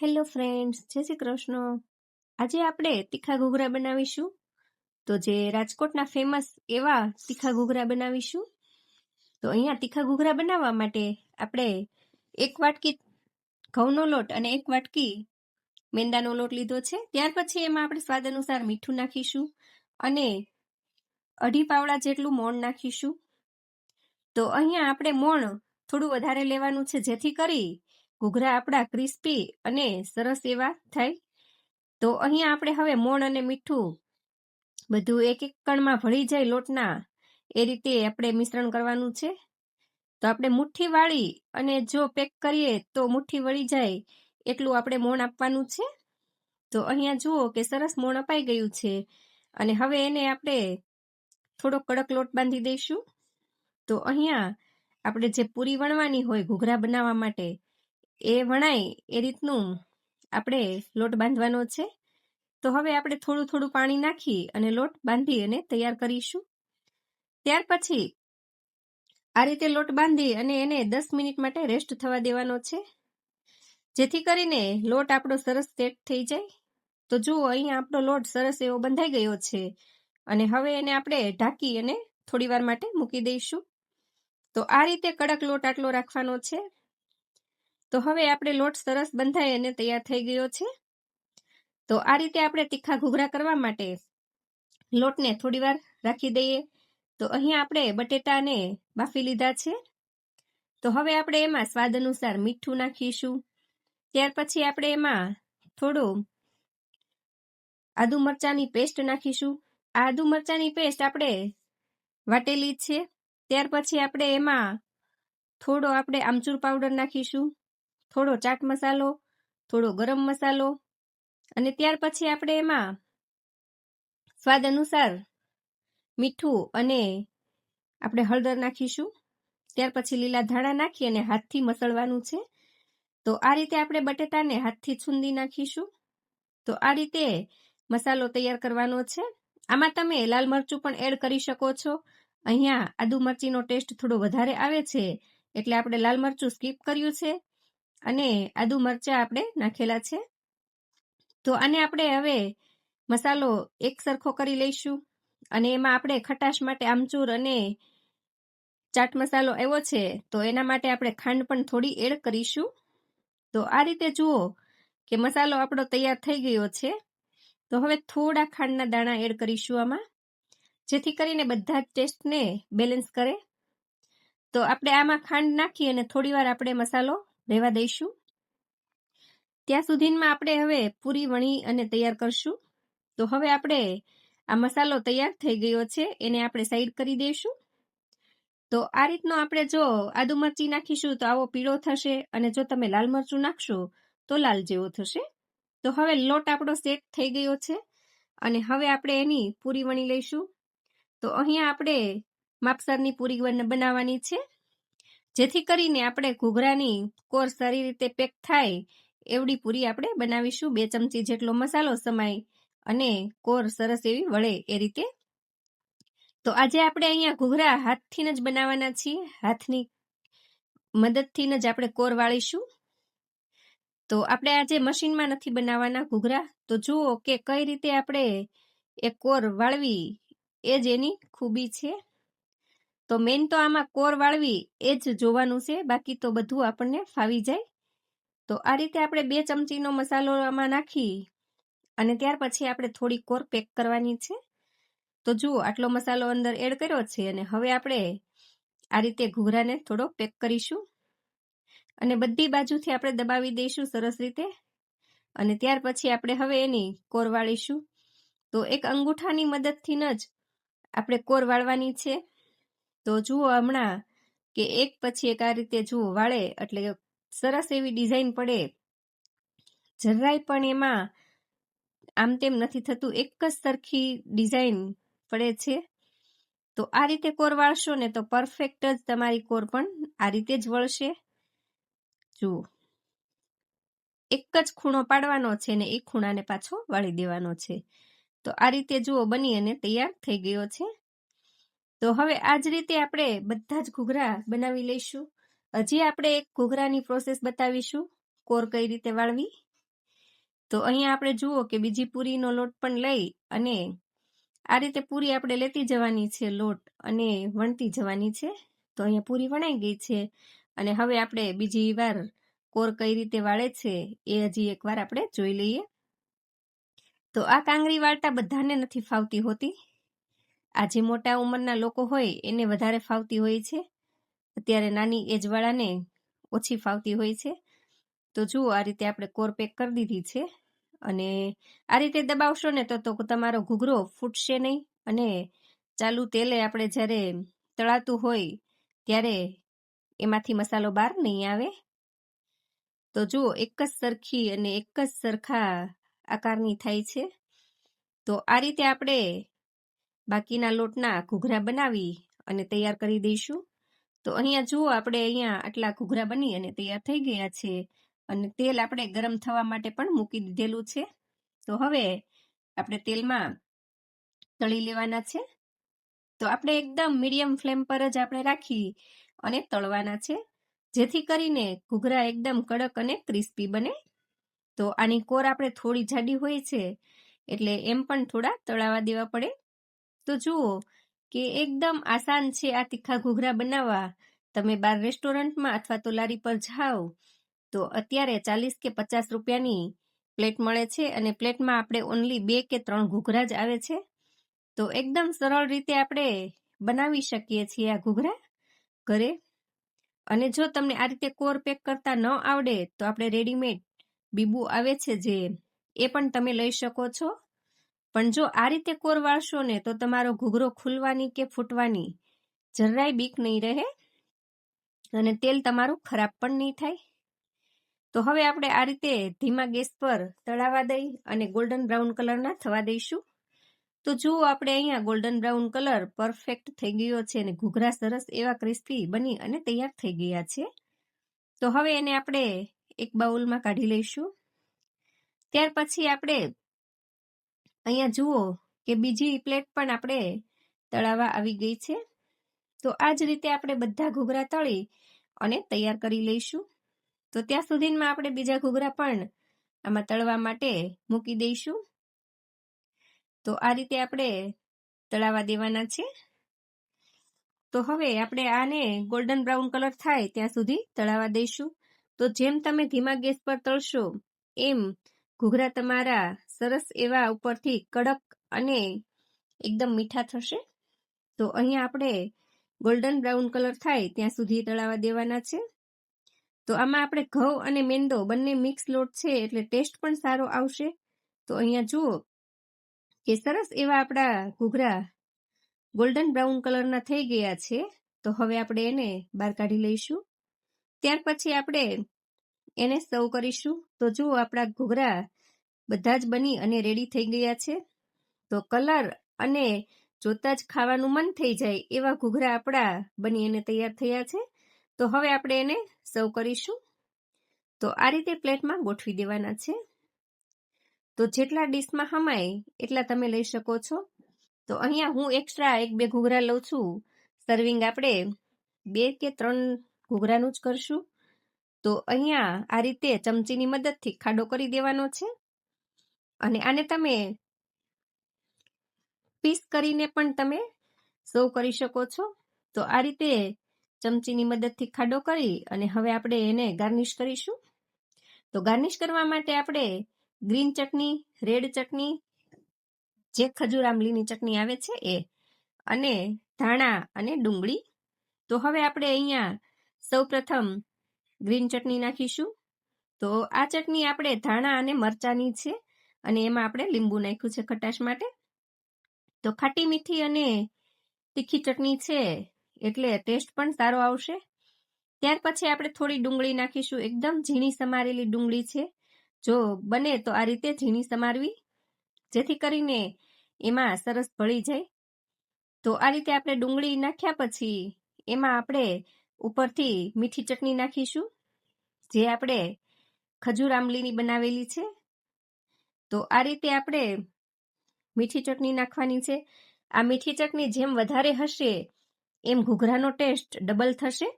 Hello friends, જય શ્રી કૃષ્ણ. આજે આપણે તીખા ઘૂઘરા બનાવીશું. તો જે રાજકોટના ફેમસ એવા તીખા ઘૂઘરા બનાવીશું. તો અહીંયા તીખા ઘૂઘરા બનાવવા માટે આપણે એક વાટકી ઘઉંનો લોટ અને એક વાટકી મેંદાનો લોટ લીધો છે. ત્યાર પછી એમાં આપણે સ્વાદ અનુસાર મીઠું નાખીશું અને અઢી પાવડા જેટલું મોણ નાખીશું. તો અહીંયા આપણે મોણ થોડું વધારે લેવાનું છે, જેથી કરી ઘૂઘરા આપણા ક્રિસ્પી અને સરસ એવા થાય. તો અહીંયા આપણે હવે મોણ અને મીઠું બધું એક એક કણમાં ભળી જાય લોટના. એ રીતે આપણે મિશ્રણ કરવાનું છે. તો આપણે મુઠ્ઠી વાળી અને જો પેક કરીએ તો મુઠ્ઠી વળી જાય એટલું આપણે મોણ આપવાનું છે. તો અહીંયા જુઓ કે સરસ મોણ અપાઈ ગયું છે. અને હવે એને આપણે થોડો કડક લોટ બાંધી દઈશું. તો અહીંયા આપણે જે પૂરી વણવાની હોય ઘૂઘરા બનાવવા માટે એ વણાય એ રીતનું આપણે લોટ બાંધવાનો છે. તો હવે આપણે થોડું થોડું પાણી નાખી અને લોટ બાંધી અને તૈયાર કરીશું. ત્યાર પછી આ રીતે લોટ બાંધી અને એને દસ મિનિટ માટે રેસ્ટ થવા દેવાનો છે. જેથી કરીને લોટ આપણો સરસ સેટ થઈ જાય. તો જુઓ, અહીંયા આપણો લોટ સરસ એવો બંધાઈ ગયો છે. અને હવે એને આપણે ઢાંકી અને થોડી વાર માટે મૂકી દઈશું. તો આ રીતે કડક લોટ આટલો રાખવાનો છે. તો હવે આપણે લોટ સરસ બંધાઈ અને તૈયાર થઈ ગયો છે. તો આ રીતે આપણે તીખા ઘૂઘરા કરવા માટે લોટને થોડી વાર રાખી દઈએ. તો અહીંયા આપણે બટેટાને બાફી લીધા છે. તો હવે આપણે એમાં સ્વાદ અનુસાર મીઠું નાખીશું. ત્યાર પછી આપણે એમાં થોડું આદુ મરચાની પેસ્ટ નાખીશું. આદુ મરચાની પેસ્ટ આપણે વાટેલી છે. ત્યાર પછી આપણે એમાં થોડો આપણે આમચૂર પાવડર નાખીશું. થોડો ચાટ મસાલો, થોડો ગરમ મસાલો અને ત્યાર પછી આપણે એમાં સ્વાદ અનુસાર મીઠું અને આપણે હળદર નાખીશું. ત્યાર પછી લીલા ધાણા નાખી અને હાથથી મસળવાનું છે. તો આ રીતે આપણે બટેટાને હાથથી છૂંદી નાખીશું. તો આ રીતે મસાલો તૈયાર કરવાનો છે. આમાં તમે લાલ મરચું પણ એડ કરી શકો છો. અહીંયા આદુ મરચીનો ટેસ્ટ થોડો વધારે આવે છે. એટલે આપણે લાલ મરચું સ્કીપ કર્યું છે. અને આદુ મરચાં આપણે નાખેલા છે. તો આને આપણે હવે મસાલો એક સરખો કરી લઈશું. અને એમાં આપણે ખટાશ માટે આમચૂર અને ચાટ મસાલો એવો છે, તો એના માટે આપણે ખાંડ પણ થોડી એડ કરીશું. તો આ રીતે જુઓ કે મસાલો આપણો તૈયાર થઈ ગયો છે. તો હવે થોડા ખાંડના દાણા એડ કરીશું આમાં, જેથી કરીને બધા જ ટેસ્ટને બેલેન્સ કરે. તો આપણે આમાં ખાંડ નાખી અને થોડીવાર આપણે મસાલો રહેવા દઈશું. ત્યાં સુધીમાં આપણે હવે પૂરી વણી અને તૈયાર કરશું. તો હવે આપણે આ મસાલો તૈયાર થઈ ગયો છે, એને આપણે સાઈડ કરી દઈશું. તો આ રીતનો આપણે જો આદુ મરચી નાખીશું તો આવો પીળો થશે અને જો તમે લાલ મરચું નાખશો તો લાલ જેવો થશે. તો હવે લોટ આપણો સેટ થઈ ગયો છે અને હવે આપણે એની પૂરી વણી લઈશું. તો અહીંયા આપણે માપસરની પૂરી બનાવવાની છે. જેથી કરીને આપણે ઘૂઘરાની કોર સારી રીતે પેક થાય, એવડી પૂરી આપણે બનાવીશું બે ચમચી જેટલો મસાલો સમાય અને કોર સરસ એવી વળે એ રીતે. તો આજે આપણે અહીંયા ઘૂઘરા હાથથી જ બનાવવાના છીએ. હાથની મદદથી જ આપણે કોર વાળીશું. તો આપણે આજે મશીનમાં નથી બનાવવાના ઘૂઘરા. તો જુઓ કે કઈ રીતે આપણે એ કોર વાળવી એ જ એની ખૂબી છે. તો મેઇન તો આમાં કોર વાળવી એ જ જોવાનું છે, બાકી તો બધું આપણને ફાવી જાય. તો આ રીતે આપણે બે ચમચીનો મસાલો આમાં નાખી અને ત્યાર પછી આપણે થોડી કોર પેક કરવાની છે. તો જુઓ, આટલો મસાલો અંદર એડ કર્યો છે અને હવે આપણે આ રીતે ઘૂઘરાને થોડો પેક કરીશું. અને બધી બાજુથી આપણે દબાવી દઈશું સરસ રીતે. અને ત્યાર પછી આપણે હવે એની કોર વાળીશું. તો એક અંગૂઠાની મદદથી જ આપણે કોર વાળવાની છે. તો જુઓ હમણાં કે એક પછી એક આ રીતે જુઓ, વાળે એટલે સરસ એવી ડિઝાઇન પડે. જરાય પણ એમાં આમ તેમ નથી થતું, એક જ સરખી ડિઝાઇન પડે છે. તો આ રીતે કોર વાળશો ને તો પરફેક્ટ જ તમારી કોર પણ આ રીતે જ વળશે. જુઓ. એક જ ખૂણો પાડવાનો છે ને એ ખૂણાને પાછો વાળી દેવાનો છે. તો આ રીતે જુઓ બની અને તૈયાર થઈ ગયો છે. તો હવે આ જ રીતે આપણે બધા જ ઘૂઘરા બનાવી લઈશું. હજી આપણે એક ઘૂઘરાની પ્રોસેસ બતાવીશું, કોર કઈ રીતે વાળવી. તો અહીંયા આપણે જુઓ કે બીજી પૂરીનો લોટ પણ લઈ અને આ રીતે પૂરી આપણે લેતી જવાની છે લોટ અને વણતી જવાની છે. તો અહીંયા પૂરી વણાઈ ગઈ છે અને હવે આપણે બીજી વાર કોર કઈ રીતે વાળે છે એ હજી એકવાર આપણે જોઈ લઈએ. તો આ કાંગરી વાળતા બધાને નથી ફાવતી હોતી. આ જે મોટા ઉંમરના લોકો હોય એને વધારે ફાવતી હોય છે. અત્યારે નાની એજવાળાને ઓછી ફાવતી હોય છે. તો જુઓ, આ રીતે આપણે કોર પેક કરી દીધી છે અને આ રીતે દબાવશો ને તો તો તમારો ઘૂઘરો ફૂટશે નહીં અને ચાલુ તેલે આપણે જ્યારે તળાતું હોય ત્યારે એમાંથી મસાલો બહાર નહીં આવે. તો જુઓ, એક જ સરખી અને એક જ સરખા આકારની થાય છે. તો આ રીતે આપણે બાકીના લોટના ઘૂઘરા બનાવી અને તૈયાર કરી દઈશું. તો અહીંયા જુઓ, આપણે અહીંયા આટલા ઘૂઘરા બની અને તૈયાર થઈ ગયા છે. અને તેલ આપણે ગરમ થવા માટે પણ મૂકી દીધેલું છે. તો હવે આપણે તેલમાં તળી લેવાના છે. તો આપણે એકદમ મીડિયમ ફ્લેમ પર જ આપણે રાખી અને તળવાના છે. જેથી કરીને ઘૂઘરા એકદમ કડક અને ક્રિસ્પી બને. તો આની કોર આપણે થોડી જાડી હોય છે, એટલે એમ પણ થોડા તળાવા દેવા પડે. તો જુઓ કે એકદમ આસાન છે આ તીખા ઘૂઘરા બનાવવા. તમે બાર રેસ્ટોરન્ટમાં અથવા તો લારી પર જાઓ, તો અત્યારે ચાલીસ કે પચાસ રૂપિયાની પ્લેટ મળે છે અને પ્લેટમાં આપણે ઓનલી બે કે ત્રણ ઘૂઘરા જ આવે છે. તો એકદમ સરળ રીતે આપણે બનાવી શકીએ છીએ આ ઘૂઘરા ઘરે. અને જો તમને આ રીતે કોર પેક કરતા ન આવડે, તો આપણે રેડીમેડ બીબુ આવે છે જે, એ પણ તમે લઈ શકો છો. પણ જો આ રીતે કોર વાળશો ને તો તમારો ઘૂઘરો ખુલવાની કે ફૂટવાની જરાય બીક નહીં રહે અને તેલ તમારું ખરાબ પણ નહીં થાય. તો હવે આપણે આ રીતે ધીમા ગેસ પર તળાવા દઈ અને ગોલ્ડન બ્રાઉન કલરના થવા દઈશું. તો જુઓ આપણે અહીંયા ગોલ્ડન બ્રાઉન કલર પરફેક્ટ થઈ ગયો છે અને ઘૂઘરા સરસ એવા ક્રિસ્પી બની અને તૈયાર થઈ ગયા છે. તો હવે એને આપણે એક બાઉલમાં કાઢી લઈશું. ત્યાર પછી આપણે અહીંયા જુઓ કે બીજી પ્લેટ પણ આપણે તળાવા આવી ગઈ છે. તો આ જ રીતે આપણે બધા ઘૂઘરા તળી અને તૈયાર કરી લઈશું. તો ત્યાં સુધીમાં આપણે બીજા ઘૂઘરા પણ આમાં તળવા માટે મૂકી દઈશું. તો આ રીતે આપણે તળાવા દેવાના છે. તો હવે આપણે આને ગોલ્ડન બ્રાઉન કલર થાય ત્યાં સુધી તળાવા દઈશું. તો જેમ તમે ધીમા ગેસ પર તળશો, એમ ઘૂઘરા તમારા સરસ એવા ઉપરથી કડક અને એકદમ મીઠા થશે. તો અહીંયા આપણે ગોલ્ડન બ્રાઉન કલર થાય ત્યાં સુધી તળાવા દેવાના છે. તો આમાં આપણે ઘઉં અને મેંદો બંને મિક્સ લોટ છે એટલે ટેસ્ટ પણ સારો આવશે. તો અહીંયા જુઓ કે સરસ એવા આપણા ઘૂઘરા ગોલ્ડન બ્રાઉન કલરના થઈ ગયા છે. તો હવે આપણે એને બહાર કાઢી લઈશું. ત્યાર પછી આપણે એને સર્વ કરીશું. તો જુઓ આપણા ઘૂઘરા બધા જ બની અને રેડી થઈ ગયા છે. તો કલર અને જોતા જ ખાવાનું મન થઈ જાય એવા ઘૂઘરા આપણા બની અને તૈયાર થયા છે. તો હવે આપણે એને સર્વ કરીશું. તો આ રીતે પ્લેટમાં ગોઠવી દેવાના છે. તો જેટલા ડીશમાં હમાય એટલા તમે લઈ શકો છો. તો અહીંયા હું એક્સ્ટ્રા એક બે ઘૂઘરા લઉં છું. સર્વિંગ આપણે બે કે ત્રણ ઘૂઘરાનું જ કરશું. તો અહીંયા આ રીતે ચમચીની મદદથી ખાડો કરી દેવાનો છે. અને આને તમે પીસ કરીને પણ તમે સર્વ કરી શકો છો. તો આ રીતે ચમચીની મદદથી ખાડો કરી અને હવે આપણે એને ગાર્નિશ કરીશું. તો ગાર્નિશ કરવા માટે આપણે ગ્રીન ચટણી, રેડ ચટણી, જે ખજૂર આંબલીની ચટણી આવે છે એ, અને ધાણા અને ડુંગળી. તો હવે આપણે અહીંયા સૌ પ્રથમ ગ્રીન ચટણી નાખીશું. તો આ ચટણી આપણે ધાણા અને મરચાની છે. અને એમાં આપણે લીંબુ નાખ્યું છે ખટાશ માટે. તો ખાટી મીઠી અને તીખી ચટણી છે એટલે ટેસ્ટ પણ સારો આવશે. ત્યાર પછી આપણે થોડી ડુંગળી નાખીશું. એકદમ ઝીણી સમારેલી ડુંગળી છે. જો બને તો આ રીતે ઝીણી સમારવી, જેથી કરીને એમાં સરસ ભળી જાય. તો આ રીતે આપણે ડુંગળી નાખ્યા પછી એમાં આપણે ઉપરથી મીઠી ચટણી નાખીશું, જે આપણે ખજૂર આંબલીની બનાવેલી છે. તો આ રીતે આપણે મીઠી ચટણી નાખવાની છે. આ મીઠી ચટણી જેમ વધારે હશે એમ ઘૂઘરાનો ટેસ્ટ ડબલ થશે.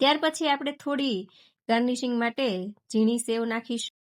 ત્યાર પછી આપણે થોડી ગાર્નિશિંગ માટે ઝીણી સેવ નાખીશું.